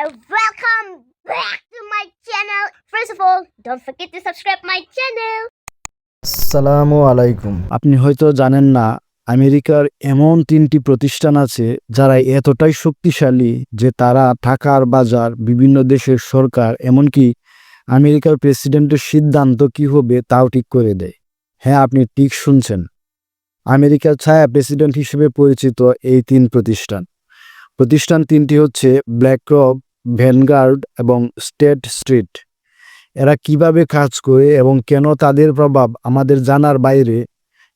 and welcome back to my channel. First of all, don't forget to subscribe my channel. আসসালামু আলাইকুম আপনি হয়তো জানেন না আমেরিকার এমন তিনটি প্রতিষ্ঠান আছে যারা এতটাই শক্তিশালী যে তারা টাকার বাজার বিভিন্ন দেশের সরকার এমনকি আমেরিকার প্রেসিডেন্টের সিদ্ধান্ত কি হবে তাও ঠিক করে দেয় হ্যাঁ আপনি ঠিক শুনছেন আমেরিকার ছায়া প্রেসিডেন্ট হিসেবে পরিচিত এই তিন প্রতিষ্ঠান প্রতিষ্ঠান তিনটি হচ্ছে ব্ল্যাকরক ভ্যানগার্ড এবং স্টেট স্ট্রিট। এরা কীভাবে কাজ করে এবং কেন তাদের প্রভাব আমাদের জানার বাইরে?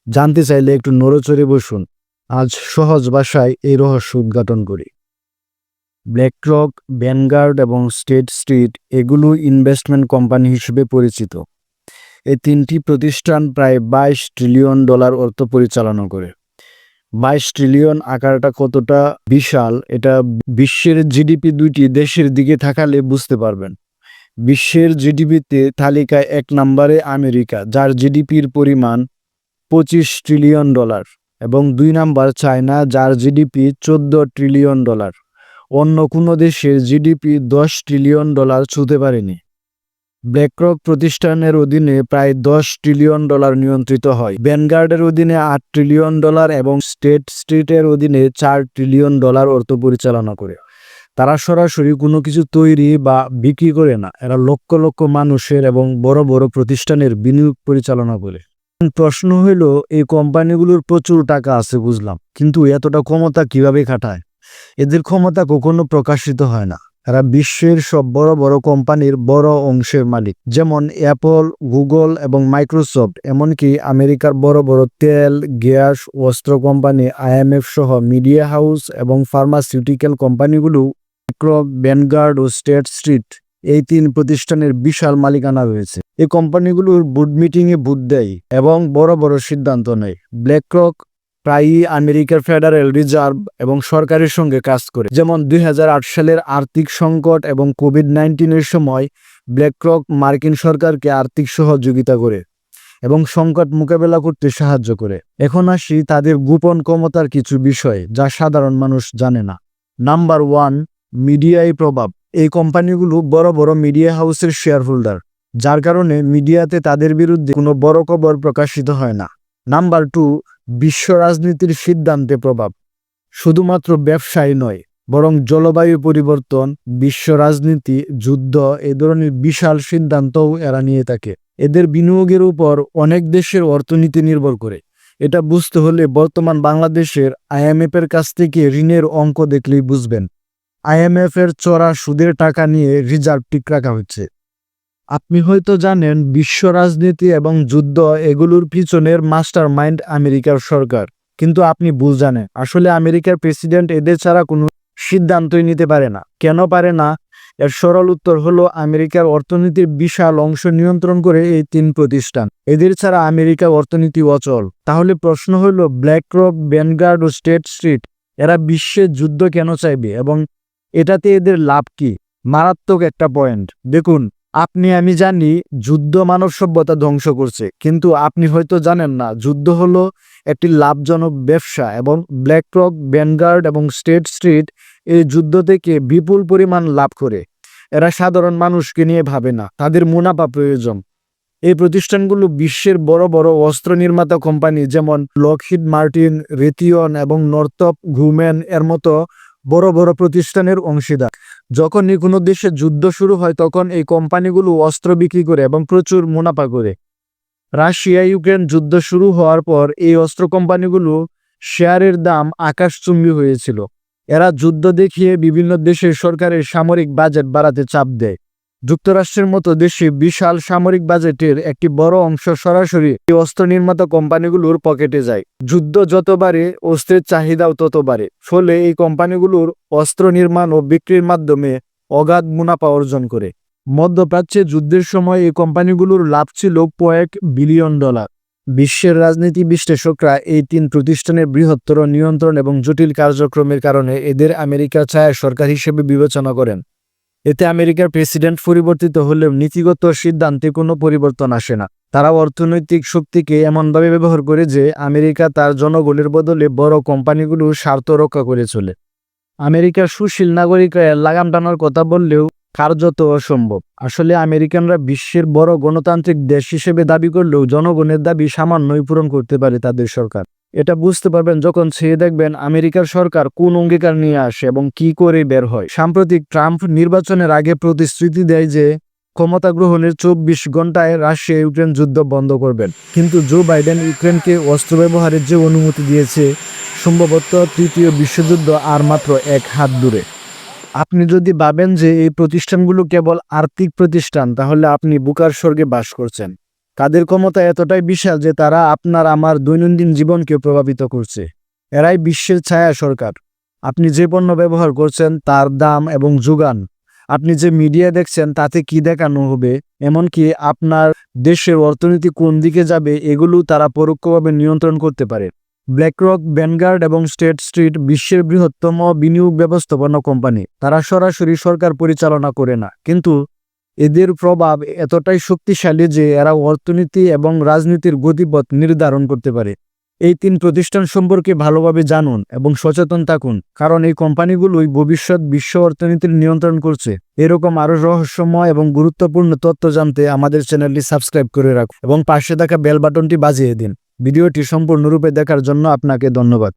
জানতে চাইলে একটু নড়েচড়ে বসুন। আজ সহজ ভাষায় এই রহস্য উদ্ঘাটন করি। ব্ল্যাকরক ভ্যানগার্ড এবং স্টেট স্ট্রিট এগুলো ইনভেস্টমেন্ট কোম্পানি হিসেবে পরিচিত। এই তিনটি প্রতিষ্ঠান প্রায় বাইশ ট্রিলিয়ন ডলার অর্থ পরিচালনা করে। বাইশ ট্রিলিয়ন আকারটা কতটা বিশাল, এটা বিশ্বের জিডিপি দুইটি দেশের দিকে থাকালে বুঝতে পারবেন। বিশ্বের জিডিপিতে তালিকায় এক নম্বরে আমেরিকা, যার জিডিপির পরিমাণ পঁচিশ ট্রিলিয়ন ডলার, এবং দুই নাম্বার চায়না, যার জিডিপি চোদ্দ ট্রিলিয়ন ডলার। অন্য কোনো দেশের জিডিপি দশ ট্রিলিয়ন ডলার ছুঁতে পারেনি। ব্ল্যাকরক প্রতিষ্ঠানের অধীনে প্রায় দশ ট্রিলিয়ন ডলার নিয়ন্ত্রিত হয়। ব্যানগার্ডের অধীনে আট ট্রিলিয়ন ডলার এবং স্টেট স্ট্রিটের অধীনে চার ট্রিলিয়ন ডলার অর্থ পরিচালনা করে। তারা সরাসরি কোনো কিছু তৈরি বা বিক্রি করে না। এরা লক্ষ লক্ষ মানুষের এবং বড় বড় প্রতিষ্ঠানের বিনিয়োগ পরিচালনা করে। প্রশ্ন হইল, এই কোম্পানিগুলোর প্রচুর টাকা আছে বুঝলাম, কিন্তু এতটা ক্ষমতা কীভাবে খাটায়? এদের ক্ষমতা কখনো প্রকাশিত হয় না। এরা বিশ্বের সব বড় বড় কোম্পানির বড় অংশের মালিক। যেমন অ্যাপল গুগল এবং মাইক্রোসফট এমনকি আমেরিকার বড় বড় তেল, গ্যাস, অস্ত্র কোম্পানি আইএমএফ সহ মিডিয়া হাউস এবং ফার্মাসিউটিক্যাল কোম্পানিগুলো ক্রক ভ্যানগার্ড ও স্টেট স্ট্রিট এই তিন প্রতিষ্ঠানের বিশাল মালিকানা রয়েছে। এই কোম্পানিগুলোর বুড মিটিংয়ে বুট দেয় এবং বড় বড় সিদ্ধান্ত নেয়। ব্ল্যাকরক প্রায়ই আমেরিকার ফেডারেল রিজার্ভ এবং সরকারের সঙ্গে কাজ করে। যেমন দুই হাজার আট সালের আর্থিক সংকট এবং কোভিড নাইন্টিনের সময় ব্ল্যাকরক মার্কিন সরকারকে আর্থিক সহযোগিতা করে এবং সংকট মোকাবেলা করতে সাহায্য করে। এখন আসি তাদের গোপন ক্ষমতার কিছু বিষয় যা সাধারণ মানুষ জানে না। নাম্বার ওয়ান, মিডিয়ায় প্রভাব। এই কোম্পানিগুলো বড় বড় মিডিয়া হাউসের শেয়ার হোল্ডার যার কারণে মিডিয়াতে তাদের বিরুদ্ধে কোনো বড় খবর প্রকাশিত হয় না। নাম্বার টু বিশ্ব রাজনীতির সিদ্ধান্তে প্রভাব। শুধুমাত্র ব্যবসায় নয়, বরং জলবায়ু পরিবর্তন, বিশ্ব রাজনীতি, যুদ্ধ, এ ধরনের বিশাল সিদ্ধান্তও এরা নিয়ে থাকে। এদের বিনিয়োগের উপর অনেক দেশের অর্থনীতি নির্ভর করে। এটা বুঝতে হলে বর্তমান বাংলাদেশের আইএমএফ এর কাছ থেকে ঋণের অঙ্ক দেখলেই বুঝবেন। আইএমএফ এর চড়া সুদের টাকা নিয়ে রিজার্ভ ঠিক রাখা হচ্ছে। আপনি হয়তো জানেন, বিশ্ব রাজনীতি এবং যুদ্ধ এগুলোর পিছনের মাস্টার মাইন্ড আমেরিকার সরকার। কিন্তু আপনি ভুল জানেন। আসলে আমেরিকার প্রেসিডেন্ট এদের ছাড়া কোনো সিদ্ধান্তই নিতে পারে না। কেন পারে না? এর সরল উত্তর হলো, আমেরিকার অর্থনীতির বিশাল অংশ নিয়ন্ত্রণ করে এই তিন প্রতিষ্ঠান। এদের ছাড়া আমেরিকার অর্থনীতি অচল। তাহলে প্রশ্ন হলো ব্ল্যাক রক ভ্যানগার্ড ও স্টেট স্ট্রিট এরা বিশ্বের যুদ্ধ কেন চাইবে এবং এটাতে এদের লাভ কি? মারাত্মক একটা পয়েন্ট। দেখুন আপনি, আমি জানি যুদ্ধ মানব সভ্যতা ধ্বংস করছে, কিন্তু আপনি হয়তো জানেন না, যুদ্ধ হলো একটি লাভজনক ব্যবসা এবং ব্ল্যাক রক ভ্যানগার্ড এবং স্টেট স্ট্রিট এই যুদ্ধ থেকে বিপুল পরিমাণ লাভ করে। এরা সাধারণ মানুষকে নিয়ে ভাবে না, তাদের মুনাফা প্রয়োজন। এই প্রতিষ্ঠানগুলো বিশ্বের বড় বড় অস্ত্র নির্মাতা কোম্পানি যেমন লকহিড মার্টিন রেথিয়ন এবং নর্থপ ঘুমেন এর মতো বড় বড় প্রতিষ্ঠানের অংশীদার। যখনই কোনো দেশে যুদ্ধ শুরু হয়, তখন এই কোম্পানিগুলো অস্ত্র বিক্রি করে এবং প্রচুর মুনাফা করে। রাশিয়া, ইউক্রেন যুদ্ধ শুরু হওয়ার পর এই অস্ত্র কোম্পানিগুলো শেয়ারের দাম আকাশচুম্বী হয়েছিল। এরা যুদ্ধ দেখিয়ে বিভিন্ন দেশের সরকারের সামরিক বাজেট বাড়াতে চাপ দেয়। যুক্তরাষ্ট্রের মতো দেশে বিশাল সামরিক বাজেটের একটি বড় অংশ সরাসরি এই অস্ত্র নির্মাতা কোম্পানিগুলোর পকেটে যায়। যুদ্ধ যত বাড়ে, অস্ত্রের চাহিদাও তত বাড়ে। ফলে এই কোম্পানিগুলোর অস্ত্র নির্মাণ ও বিক্রির মাধ্যমে অগাধ মুনাফা অর্জন করে। মধ্যপ্রাচ্যে যুদ্ধের সময় এই কোম্পানিগুলোর লাভ ছিল কয়েক বিলিয়ন ডলার। বিশ্বের রাজনীতি বিশ্লেষকরা এই তিন প্রতিষ্ঠানের বৃহত্তর নিয়ন্ত্রণ এবং জটিল কার্যক্রমের কারণে এদের আমেরিকার ছায়া সরকার হিসেবে বিবেচনা করেন। এতে আমেরিকার প্রেসিডেন্ট পরিবর্তিত হলেও নীতিগত সিদ্ধান্তে কোনো পরিবর্তন আসে না। তারা অর্থনৈতিক শক্তিকে এমনভাবে ব্যবহার করে যে আমেরিকা তার জনগণের বদলে বড় কোম্পানিগুলোর স্বার্থ রক্ষা করে চলে। আমেরিকার সুশীল নাগরিকরা লাগাম টানার কথা বললেও কার্যত অসম্ভব। আসলে আমেরিকানরা বিশ্বের বড় গণতান্ত্রিক দেশ হিসেবে দাবি করলেও জনগণের দাবি সামান্যই পূরণ করতে পারে তাদের সরকার। এটা বুঝতে পারবেন যখন সে দেখবেন আমেরিকার সরকার কোন অঙ্গীকার নিয়ে আসে এবং কি করে বের হয়। সাম্প্রতিক ট্রাম্প নির্বাচনের আগে প্রতিশ্রুতি দেয় যে ক্ষমতা গ্রহণের চব্বিশ ঘন্টায় রাশিয়া ইউক্রেন যুদ্ধ বন্ধ করবেন। কিন্তু জো বাইডেন ইউক্রেনকে অস্ত্র ব্যবহারের যে অনুমতি দিয়েছে, সম্ভবত তৃতীয় বিশ্বযুদ্ধ আর মাত্র এক হাত দূরে। আপনি যদি ভাবেন যে এই প্রতিষ্ঠানগুলো কেবল আর্থিক প্রতিষ্ঠান, তাহলে আপনি বুকার স্বর্গে বাস করছেন। তাদের ক্ষমতা এতটাই বিশাল যে তারা আপনার, আমার দৈনন্দিন জীবনকে প্রভাবিত করছে। এরাই বিশ্বের ছায়া সরকার। আপনি যে পণ্য ব্যবহার করছেন, তার দাম এবং যোগান, আপনি যে মিডিয়া দেখছেন, তাতে কি দেখানো হবে? এমনকি আপনার দেশের অর্থনীতি কোন দিকে যাবে, এগুলো তারা পরোক্ষভাবে নিয়ন্ত্রণ করতে পারে। ব্ল্যাকরক ব্যানগার্ড এবং স্টেট স্ট্রিট বিশ্বের বৃহত্তম বিনিয়োগ ব্যবস্থাপনা কোম্পানি। তারা সরাসরি সরকার পরিচালনা করে না, কিন্তু এদের প্রভাব এতটাই শক্তিশালী যে এরা অর্থনীতি এবং রাজনীতির গতিপথ নির্ধারণ করতে পারে। এই তিন প্রতিষ্ঠান সম্পর্কে ভালোভাবে জানুন এবং সচেতন থাকুন, কারণ এই কোম্পানিগুলোই ভবিষ্যৎ বিশ্ব অর্থনীতির নিয়ন্ত্রণ করছে। এরকম আরও রহস্যময় এবং গুরুত্বপূর্ণ তথ্য জানতে আমাদের চ্যানেলটি সাবস্ক্রাইব করে রাখুন এবং পাশে থাকা বেল বাটনটি বাজিয়ে দিন। ভিডিওটি সম্পূর্ণরূপে দেখার জন্য আপনাকে ধন্যবাদ।